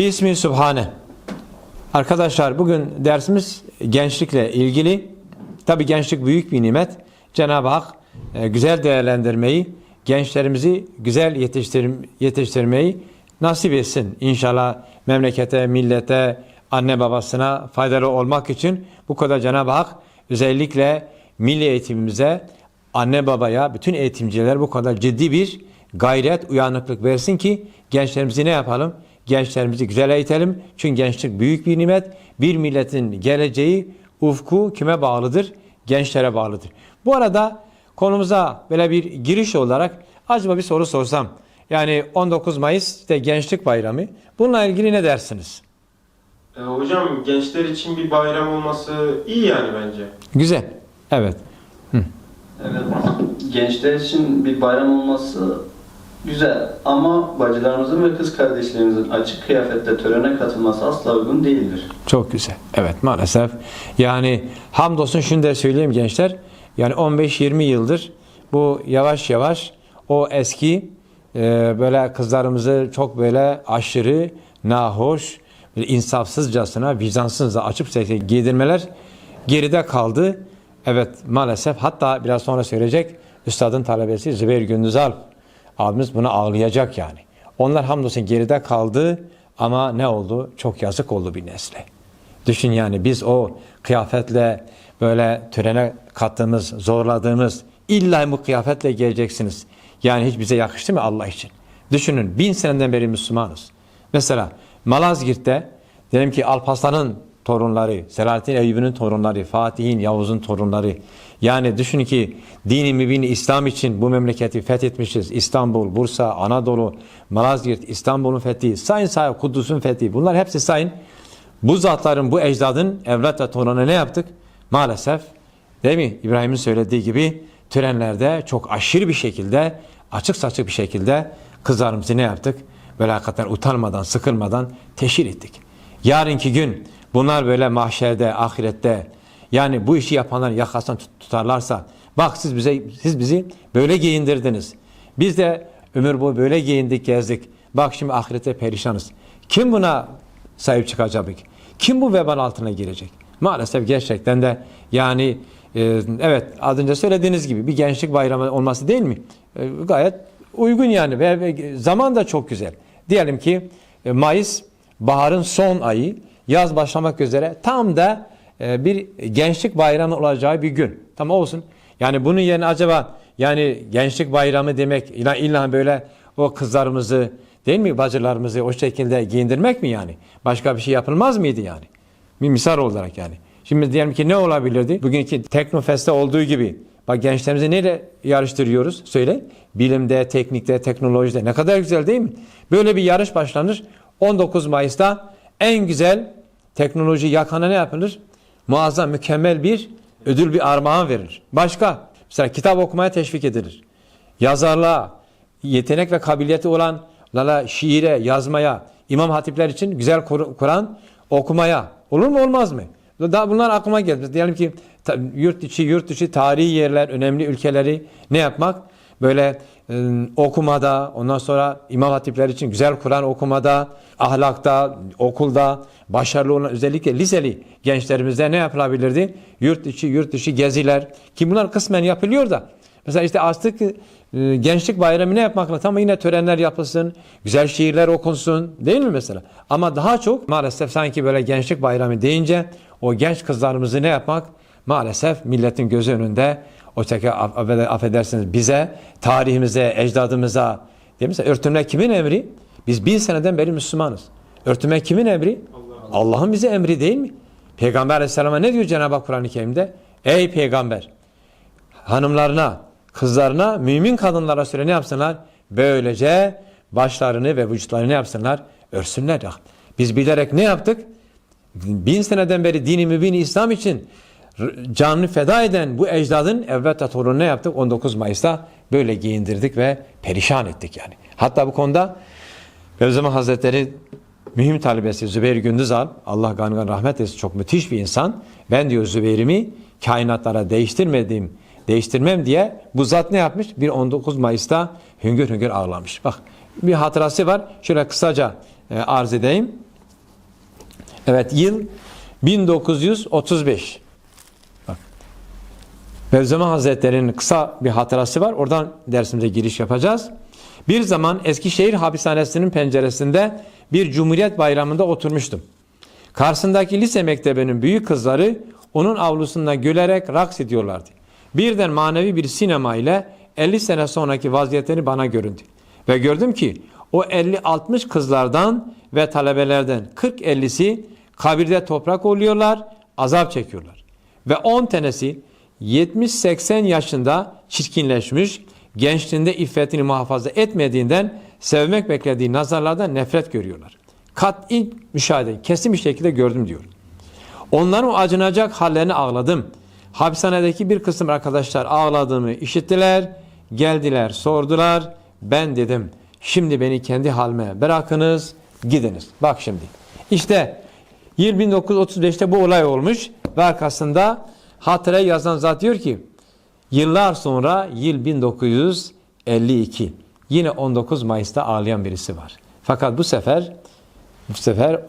Bismillah Sübhane. Arkadaşlar bugün dersimiz gençlikle ilgili. Tabi gençlik büyük bir nimet. Cenab-ı Hak e, güzel değerlendirmeyi, gençlerimizi güzel yetiştir yetiştirmeyi nasip etsin. İnşallah memlekete, millete, anne babasına faydalı olmak için bu kadar Cenab-ı Hak özellikle milli eğitimimize, anne babaya, bütün eğitimciler bu kadar ciddi bir gayret, uyanıklık versin ki gençlerimizi ne yapalım? Gençlerimizi güzel eğitelim. Çünkü gençlik büyük bir nimet. Bir milletin geleceği, ufku kime bağlıdır? Gençlere bağlıdır. Bu arada konumuza böyle bir giriş olarak acaba bir soru sorsam. Yani 19 Mayıs işte Gençlik Bayramı. Bununla ilgili ne dersiniz? E, hocam gençler için bir bayram olması iyi yani bence. Güzel. Evet. Evet, gençler için bir bayram olması güzel ama bacılarımızın ve kız kardeşlerimizin açık kıyafetle törene katılması asla uygun değildir. Çok güzel. Evet maalesef. Yani hamdolsun şunu da söyleyeyim gençler. Yani 15-20 yıldır bu yavaş yavaş o eski e, böyle kızlarımızı çok böyle aşırı, nahoş, insafsızcasına, vicdansızca açıp sekse giydirmeler geride kaldı. Evet maalesef hatta biraz sonra söyleyecek üstadın talebesi Zübeyir Gündüzal abimiz buna ağlayacak yani. Onlar hamdolsun geride kaldı ama ne oldu? Çok yazık oldu bir nesle. Düşün yani biz o kıyafetle böyle törene kattığımız, zorladığımız illa bu kıyafetle geleceksiniz. Yani hiç bize yakıştı mı Allah için? Düşünün bin seneden beri Müslümanız. Mesela Malazgirt'te diyelim ki Alparslan'ın torunları, Selahattin Eyyubi'nin torunları, Fatih'in, Yavuz'un torunları. Yani düşünün ki dini mübini İslam için bu memleketi fethetmişiz. İstanbul, Bursa, Anadolu, Malazgirt, İstanbul'un fethi, sayın sayın Kudüs'ün fethi. Bunlar hepsi sayın. Bu zatların, bu ecdadın evlat ve torununa ne yaptık? Maalesef değil mi? İbrahim'in söylediği gibi törenlerde çok aşırı bir şekilde, açık saçık bir şekilde kızlarımızı ne yaptık? Hakikaten utanmadan, sıkılmadan teşhir ettik. Yarınki gün bunlar böyle mahşerde, ahirette yani bu işi yapanlar yakasından tut- tutarlarsa bak siz bize siz bizi böyle giyindirdiniz. Biz de ömür boyu böyle giyindik, gezdik. Bak şimdi ahirete perişanız. Kim buna sahip çıkacak? Kim bu vebal altına girecek? Maalesef gerçekten de yani e, evet az önce söylediğiniz gibi bir gençlik bayramı olması değil mi? E, gayet uygun yani ve, ve zaman da çok güzel. Diyelim ki e, Mayıs baharın son ayı, yaz başlamak üzere tam da e, bir gençlik bayramı olacağı bir gün. Tamam olsun. Yani bunun yerine acaba yani gençlik bayramı demek illa, illa böyle o kızlarımızı değil mi bacılarımızı o şekilde giyindirmek mi yani? Başka bir şey yapılmaz mıydı yani? Bir misal olarak yani. Şimdi diyelim ki ne olabilirdi? Bugünkü Teknofest'te olduğu gibi. Bak gençlerimizi neyle yarıştırıyoruz? Söyle. Bilimde, teknikte, teknolojide. Ne kadar güzel değil mi? Böyle bir yarış başlanır. 19 Mayıs'ta en güzel teknoloji yakana ne yapılır? Muazzam, mükemmel bir ödül, bir armağan verilir. Başka? Mesela kitap okumaya teşvik edilir. Yazarlığa, yetenek ve kabiliyeti olan lala şiire, yazmaya, imam hatipler için güzel Kur- Kur'an okumaya. Olur mu olmaz mı? Daha bunlar aklıma geldi. Diyelim ki yurt içi, yurt dışı tarihi yerler, önemli ülkeleri ne yapmak? Böyle e, okumada, ondan sonra imam hatipler için güzel Kur'an okumada, ahlakta, okulda başarılı olan özellikle liseli gençlerimizde ne yapılabilirdi? Yurt içi, yurt dışı geziler ki bunlar kısmen yapılıyor da Mesela işte artık e, gençlik bayramı ne yapmakla tamam yine törenler yapılsın, güzel şiirler okunsun değil mi mesela? Ama daha çok maalesef sanki böyle gençlik bayramı deyince o genç kızlarımızı ne yapmak? Maalesef milletin gözü önünde affeder- affedersiniz bize, tarihimize, ecdadımıza değil mi? Örtünme kimin emri? Biz bin seneden beri Müslümanız. Örtünme kimin emri? Allah'ın bize emri değil mi? Peygamber aleyhisselama ne diyor Cenab-ı Hak Kur'an-ı Kerim'de? Ey peygamber! hanımlarına, kızlarına, mümin kadınlara söyle ne yapsınlar? Böylece başlarını ve vücutlarını ne yapsınlar? Örsünler. Biz bilerek ne yaptık? Bin seneden beri dini mübin İslam için canını feda eden bu ecdadın evvet ve torunu ne yaptık? 19 Mayıs'ta böyle giyindirdik ve perişan ettik yani. Hatta bu konuda Bediüzzaman Hazretleri mühim talebesi Zübeyir Gündüzal, Allah gani rahmet etsin çok müthiş bir insan. Ben diyor Zübeyir'imi kainatlara değiştirmediğim, değiştirmem diye bu zat ne yapmış? Bir 19 Mayıs'ta hüngür hüngür ağlamış. Bak bir hatırası var. Şöyle kısaca e, arz edeyim. Evet yıl 1935. Bak. Bevzema Hazretleri'nin kısa bir hatırası var. Oradan dersimize giriş yapacağız. Bir zaman Eskişehir hapishanesinin penceresinde bir Cumhuriyet Bayramı'nda oturmuştum. Karşısındaki lise mektebinin büyük kızları onun avlusunda gülerek raks ediyorlardı. Birden manevi bir sinema ile 50 sene sonraki vaziyetleri bana göründü. Ve gördüm ki o 50-60 kızlardan ve talebelerden 40-50'si kabirde toprak oluyorlar, azap çekiyorlar. Ve 10 tanesi 70-80 yaşında çirkinleşmiş, gençliğinde iffetini muhafaza etmediğinden sevmek beklediği nazarlardan nefret görüyorlar. Kat'i müşahede, kesin bir şekilde gördüm diyor. Onların o acınacak hallerini ağladım. Hapishanedeki bir kısım arkadaşlar ağladığımı işittiler, geldiler, sordular. Ben dedim, şimdi beni kendi halime bırakınız, gidiniz. Bak şimdi. İşte yıl 1935'te bu olay olmuş ve arkasında hatırayı yazan zat diyor ki, yıllar sonra yıl 1952 yine 19 Mayıs'ta ağlayan birisi var. Fakat bu sefer bu sefer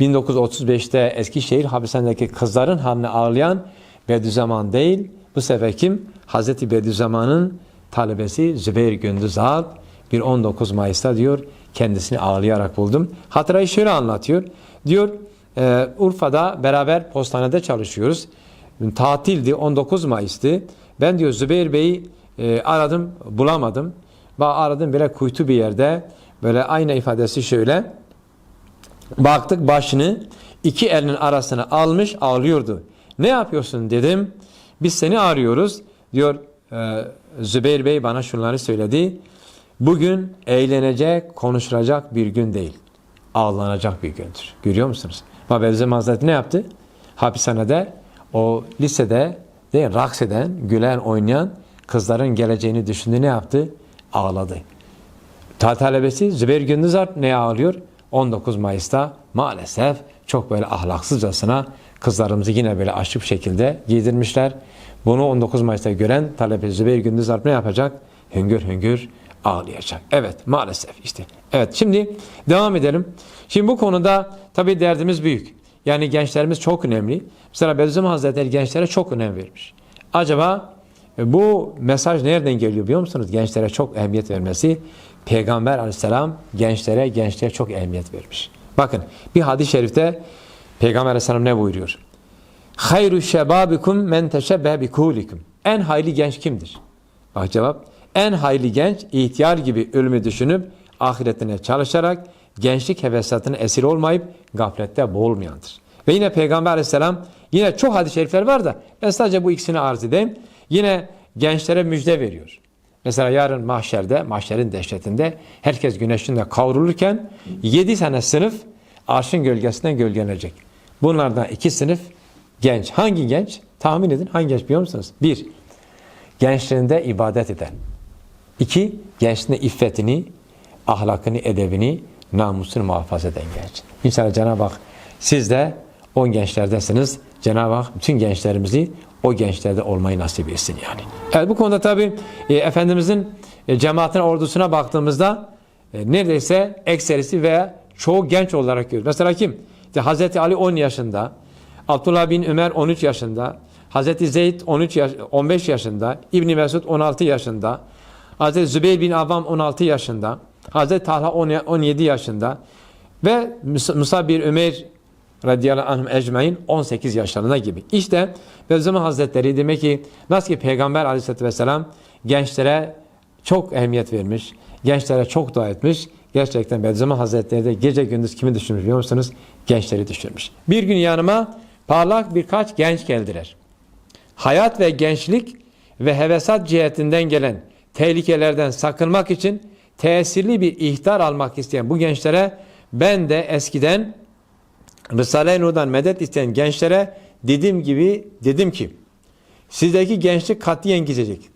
1935'te Eskişehir hapishanedeki kızların haline ağlayan Bediüzzaman değil. Bu sefer kim? Hazreti Bediüzzaman'ın talebesi Zübeyir Gündüz Alp bir 19 Mayıs'ta diyor kendisini ağlayarak buldum. Hatırayı şöyle anlatıyor. Diyor e, Urfa'da beraber postanede çalışıyoruz. Tatildi 19 Mayıs'tı. Ben diyor Zübeyir Bey'i e, aradım bulamadım. Ba aradım böyle kuytu bir yerde. Böyle aynı ifadesi şöyle. Baktık başını iki elinin arasına almış ağlıyordu. Ne yapıyorsun dedim. Biz seni arıyoruz. Diyor e, Zübeyir Bey bana şunları söyledi. Bugün eğlenecek, konuşulacak bir gün değil. Ağlanacak bir gündür. Görüyor musunuz? Ama Bevzem Hazretleri ne yaptı? Hapishanede o lisede değil, raks eden, gülen, oynayan kızların geleceğini düşündü. Ne yaptı? Ağladı. Ta talebesi Zübeyir Gündüzart ne ağlıyor? 19 Mayıs'ta maalesef çok böyle ahlaksızcasına kızlarımızı yine böyle aşık şekilde giydirmişler. Bunu 19 Mayıs'ta gören talebe Zübeyir Gündüzart ne yapacak? Hüngür hüngür ağlayacak. Evet maalesef işte. Evet şimdi devam edelim. Şimdi bu konuda tabii derdimiz büyük. Yani gençlerimiz çok önemli. Mesela Bediüzzaman Hazretleri gençlere çok önem vermiş. Acaba e, bu mesaj nereden geliyor biliyor musunuz? Gençlere çok ehemmiyet vermesi. Peygamber aleyhisselam gençlere, gençliğe çok ehemmiyet vermiş. Bakın bir hadis-i şerifte Peygamber aleyhisselam ne buyuruyor? Hayru şebabikum men teşebbe bikulikum. En hayırlı genç kimdir? Bak cevap. En hayırlı genç ihtiyar gibi ölümü düşünüp ahiretine çalışarak gençlik hevesatına esir olmayıp gaflette boğulmayandır. Ve yine Peygamber aleyhisselam yine çok hadis-i şerifler var da ben sadece bu ikisini arz edeyim. Yine gençlere müjde veriyor. Mesela yarın mahşerde, mahşerin dehşetinde herkes güneşinde kavrulurken yedi tane sınıf arşın gölgesinden gölgelenecek. Bunlardan iki sınıf genç. Hangi genç? Tahmin edin. Hangi genç biliyor musunuz? Bir, gençliğinde ibadet eden. İki, gençliğinde iffetini, ahlakını, edebini, namusunu muhafaza eden genç. İnşallah Cenab-ı Hak siz de o gençlerdesiniz. Cenab-ı Hak bütün gençlerimizi o gençlerde olmayı nasip etsin yani. Evet bu konuda tabi e, Efendimizin e, cemaatin ordusuna baktığımızda e, neredeyse ekserisi veya çoğu genç olarak görüyoruz. Mesela kim? İşte Hazreti Ali 10 yaşında, Abdullah bin Ömer 13 yaşında, Hazreti Zeyd 13 yaş, 15 yaşında, İbni Mesud 16 yaşında, Hazreti Zübeyir bin Avvam 16 yaşında, Hazreti Talha 17 yaşında ve Musa bin Ömer radıyallahu anhum ecmain 18 yaşlarında gibi. İşte Bediüzzaman Hazretleri demek ki nasıl ki Peygamber aleyhissalatü vesselam gençlere çok ehemmiyet vermiş, gençlere çok dua etmiş. Gerçekten Bediüzzaman Hazretleri de gece gündüz kimi düşünmüş biliyor musunuz? Gençleri düşünmüş. Bir gün yanıma parlak birkaç genç geldiler. Hayat ve gençlik ve hevesat cihetinden gelen tehlikelerden sakınmak için tesirli bir ihtar almak isteyen bu gençlere ben de eskiden Risale-i Nur'dan medet isteyen gençlere dediğim gibi dedim ki sizdeki gençlik katiyen gidecek.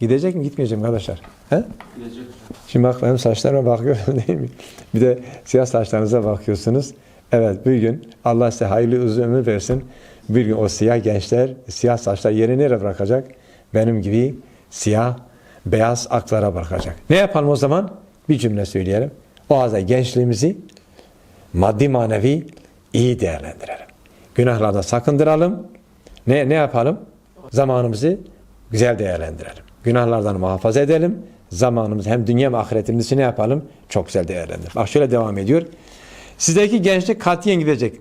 Gidecek mi gitmeyecek mi arkadaşlar? He? Gidecek. Şimdi bak benim saçlarıma bakıyorsunuz değil mi? Bir de siyah saçlarınıza bakıyorsunuz. Evet bir gün Allah size hayırlı uzun ömür versin. Bir gün o siyah gençler, siyah saçlar yerini nereye bırakacak? Benim gibi siyah, beyaz aklara bırakacak. Ne yapalım o zaman? Bir cümle söyleyelim. O halde gençliğimizi maddi manevi iyi değerlendirelim. Günahlardan sakındıralım. Ne, ne yapalım? Zamanımızı güzel değerlendirelim. Günahlardan muhafaza edelim. Zamanımızı hem dünya ve ahiretimizi ne yapalım? Çok güzel değerlendirelim. Bak şöyle devam ediyor. Sizdeki gençlik katiyen gidecek.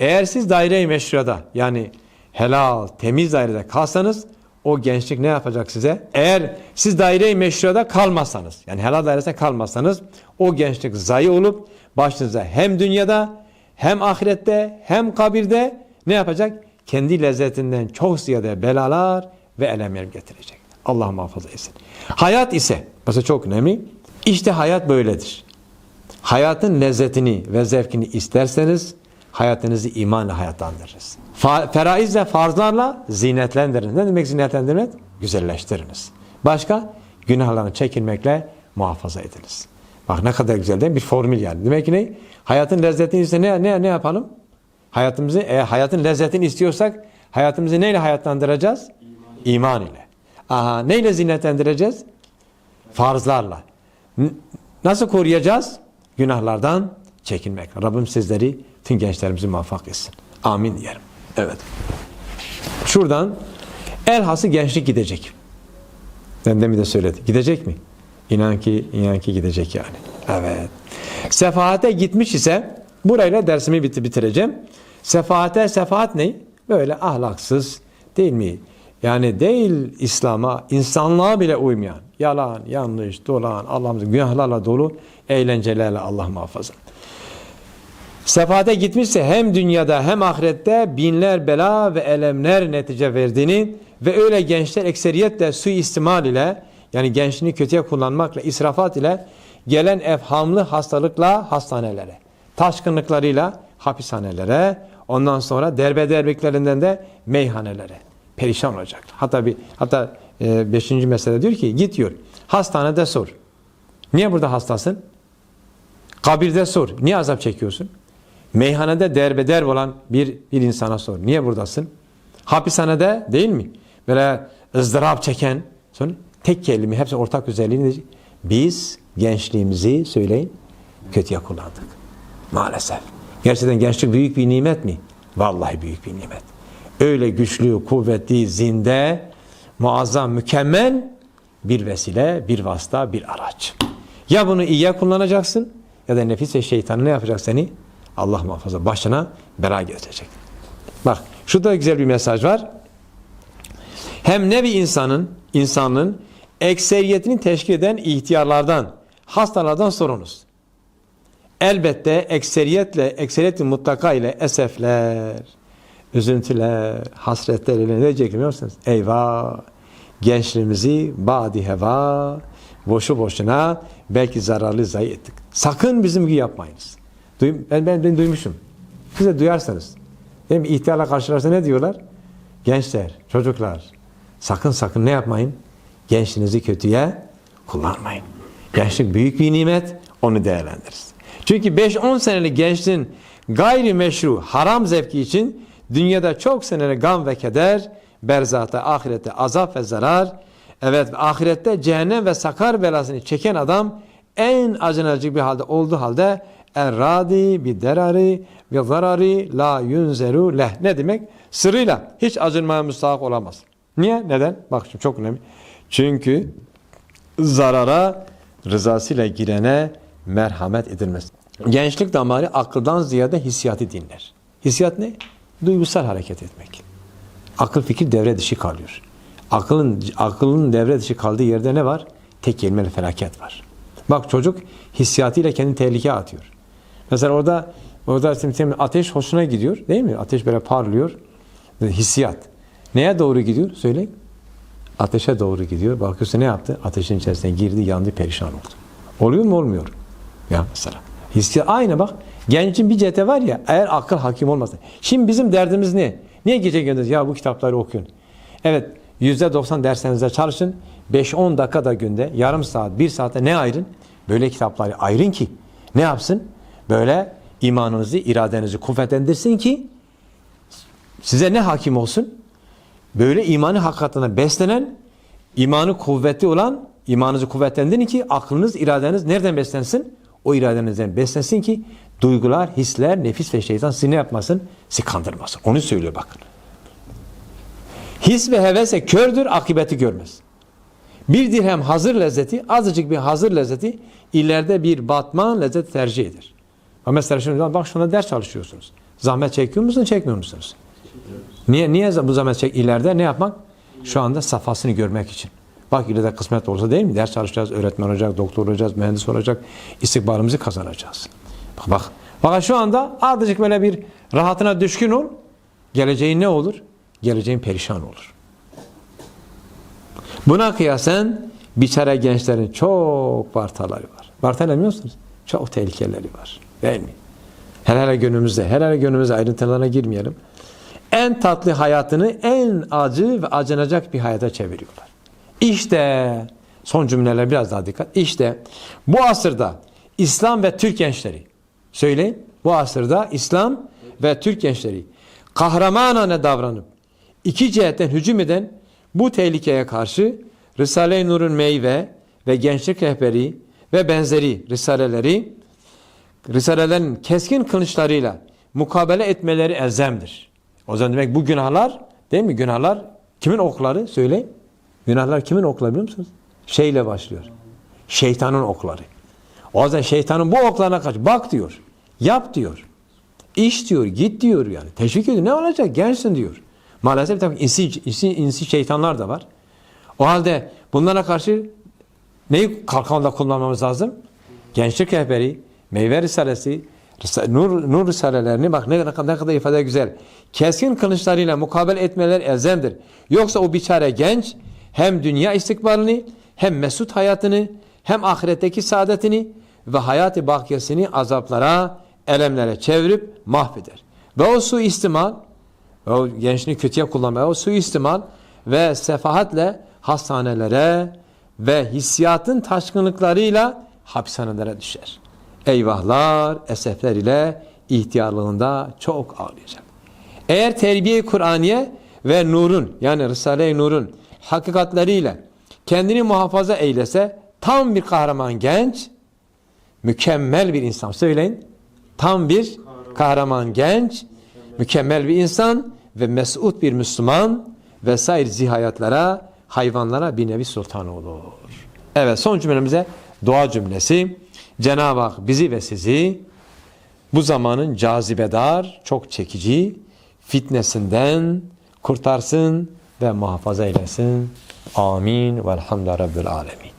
Eğer siz daire-i meşruada yani helal, temiz dairede kalsanız o gençlik ne yapacak size? Eğer siz daire-i meşruada kalmazsanız yani helal dairesinde kalmazsanız o gençlik zayi olup başınıza hem dünyada hem ahirette hem kabirde ne yapacak? Kendi lezzetinden çok ziyade belalar ve elemler getirecek. Allah muhafaza etsin. Hayat ise, mesela çok önemli, işte hayat böyledir. Hayatın lezzetini ve zevkini isterseniz hayatınızı imanla hayatlandırırız. Feraizle, farzlarla zinetlendiriniz. Ne demek zinetlendirmek? Güzelleştiriniz. Başka? Günahlarını çekinmekle muhafaza ediniz. Bak ne kadar güzel değil mi? Bir formül yani. Demek ki ne? Hayatın lezzetini ise ne, ne, ne yapalım? Hayatımızı, eğer hayatın lezzetini istiyorsak hayatımızı neyle hayatlandıracağız? İman ile. Aha, neyle zinetlendireceğiz? Farzlarla. N- Nasıl koruyacağız? Günahlardan çekinmek. Rabbim sizleri, tüm gençlerimizi muvaffak etsin. Amin diyelim. Evet. Şuradan elhası gençlik gidecek. Ben demin de söyledim. Gidecek mi? İnan ki, inan ki gidecek yani. Evet. Sefahate gitmiş ise burayla dersimi biti bitireceğim. Sefahate sefahat ne? Böyle ahlaksız değil mi? Yani değil İslam'a, insanlığa bile uymayan, yalan, yanlış, dolan, Allah'ımızın günahlarla dolu eğlencelerle Allah muhafaza. Sefate gitmişse hem dünyada hem ahirette binler bela ve elemler netice verdiğini ve öyle gençler ekseriyetle suistimal ile yani gençliğini kötüye kullanmakla, israfat ile gelen evhamlı hastalıkla hastanelere, taşkınlıklarıyla hapishanelere, ondan sonra derbederliklerinden de meyhanelere perişan olacaklar. Hatta bir hatta 5. mesele diyor ki git diyor hastanede sor. Niye burada hastasın? Kabirde sor. Niye azap çekiyorsun? Meyhanede derbeder olan bir, bir insana sor. Niye buradasın? Hapishanede değil mi? Böyle ızdırap çeken sonra tek kelime hepsi ortak özelliğini biz gençliğimizi söyleyin kötüye kullandık. Maalesef. Gerçekten gençlik büyük bir nimet mi? Vallahi büyük bir nimet. Öyle güçlü, kuvvetli, zinde, muazzam, mükemmel bir vesile, bir vasıta, bir araç. Ya bunu iyiye kullanacaksın ya da nefis ve şeytanı ne yapacak seni? Allah muhafaza başına bela getirecek. Bak şurada güzel bir mesaj var. Hem ne bir insanın, insanlığın ekseriyetini teşkil eden ihtiyarlardan, hastalardan sorunuz. Elbette ekseriyetle, ekseriyetin mutlaka ile esefler, üzüntüler, hasretler ile ne diyecek biliyor musunuz? Eyvah! Gençliğimizi badi heva, boşu boşuna belki zararlı zayi ettik. Sakın bizim gibi yapmayınız. Duy, ben, ben, ben duymuşum. Siz de duyarsanız. Mi? İhtiyarla karşılarsa ne diyorlar? Gençler, çocuklar sakın sakın ne yapmayın? Gençliğinizi kötüye kullanmayın. Gençlik büyük bir nimet, onu değerlendiririz. Çünkü 5-10 senelik gençliğin gayri meşru haram zevki için dünyada çok senelik gam ve keder, berzata, ahirette azap ve zarar, evet ahirette cehennem ve sakar belasını çeken adam en acınacı bir halde olduğu halde erradi bir derari bir zarari la yunzeru leh. Ne demek? Sırrıyla hiç acınmaya müstahak olamaz. Niye? Neden? Bak şimdi çok önemli. Çünkü zarara rızasıyla girene merhamet edilmez. Gençlik damarı akıldan ziyade hissiyatı dinler. Hissiyat ne? Duygusal hareket etmek. Akıl fikir devre dışı kalıyor. Akılın akılın devre dışı kaldığı yerde ne var? Tek kelimeli felaket var. Bak çocuk hissiyatıyla kendini tehlikeye atıyor. Mesela orada orada şimdi ateş hoşuna gidiyor değil mi? Ateş böyle parlıyor. Hissiyat. Neye doğru gidiyor? Söyleyin. Ateşe doğru gidiyor. Bakıyorsun ne yaptı? Ateşin içerisine girdi, yandı, perişan oldu. Oluyor mu? Olmuyor. Ya mesela. Hissiyat aynı bak. Gencin bir cete var ya eğer akıl hakim olmasa. Şimdi bizim derdimiz ne? Niye gece gündüz ya bu kitapları okuyun? Evet %90 derslerinize çalışın. 5-10 dakika da günde yarım saat, bir saate ne ayırın? Böyle kitapları ayırın ki ne yapsın? Böyle imanınızı, iradenizi kuvvetlendirsin ki size ne hakim olsun? Böyle imanı hakikatine beslenen, imanı kuvvetli olan, imanınızı kuvvetlendirin ki aklınız, iradeniz nereden beslensin? O iradenizden beslensin ki Duygular, hisler, nefis ve şeytan sizi ne yapmasın? Sizi kandırmasın. Onu söylüyor bakın. His ve hevese kördür, akıbeti görmez. Bir dirhem hazır lezzeti, azıcık bir hazır lezzeti ileride bir batman lezzet tercih eder. Ama mesela şimdi bak şuna ders çalışıyorsunuz. Zahmet çekiyor musunuz, çekmiyor musunuz? Niye niye bu zahmet çek ileride ne yapmak? Şu anda safhasını görmek için. Bak ileride kısmet olsa değil mi? Ders çalışacağız, öğretmen olacak, doktor olacağız, mühendis olacak. İstikbalimizi kazanacağız. Bak bak. Bak şu anda azıcık böyle bir rahatına düşkün ol. Geleceğin ne olur? Geleceğin perişan olur. Buna kıyasen biçare gençlerin çok vartaları var. Vartalar biliyor musunuz? Çok tehlikeleri var. Değil mi? Hele hele günümüzde, hele hele günümüzde ayrıntılarına girmeyelim. En tatlı hayatını en acı ve acınacak bir hayata çeviriyorlar. İşte son cümleler biraz daha dikkat. İşte bu asırda İslam ve Türk gençleri söyleyin. Bu asırda İslam ve Türk gençleri kahramanane davranıp iki cihetten hücum eden bu tehlikeye karşı Risale-i Nur'un meyve ve gençlik rehberi ve benzeri risaleleri risalelerin keskin kılıçlarıyla mukabele etmeleri elzemdir. O zaman demek bu günahlar değil mi? Günahlar kimin okları? Söyleyin. Günahlar kimin okları biliyor musunuz? Şeyle başlıyor. Şeytanın okları. O yüzden şeytanın bu oklarına kaç. Bak diyor. Yap diyor. İş diyor. Git diyor yani. Teşvik ediyor. Ne olacak? Gençsin diyor. Maalesef tabii insi, insi, insi şeytanlar da var. O halde bunlara karşı neyi kalkanla kullanmamız lazım? Gençlik rehberi, meyve risalesi, Risa- nur, nur risalelerini bak ne kadar, ne kadar ifade güzel. Keskin kılıçlarıyla mukabele etmeler elzemdir. Yoksa o biçare genç hem dünya istikbalini hem mesut hayatını hem ahiretteki saadetini ve hayatı bakiyesini azaplara, elemlere çevirip mahveder. Ve o suistimal o gençliği kötüye kullanma, o suistimal ve sefahatle hastanelere ve hissiyatın taşkınlıklarıyla hapishanelere düşer. Eyvahlar, esefler ile ihtiyarlığında çok ağlayacak. Eğer terbiye-i Kur'aniye ve nurun yani Risale-i Nur'un hakikatleriyle kendini muhafaza eylese tam bir kahraman genç, mükemmel bir insan. Söyleyin. Tam bir kahraman genç, mükemmel bir insan ve mesut bir Müslüman vesaire zihayatlara, hayvanlara bir nevi sultan olur. Evet son cümlemize dua cümlesi. Cenab-ı Hak bizi ve sizi bu zamanın cazibedar, çok çekici fitnesinden kurtarsın ve muhafaza eylesin. Amin. Velhamdülillahi Rabbil Alemin.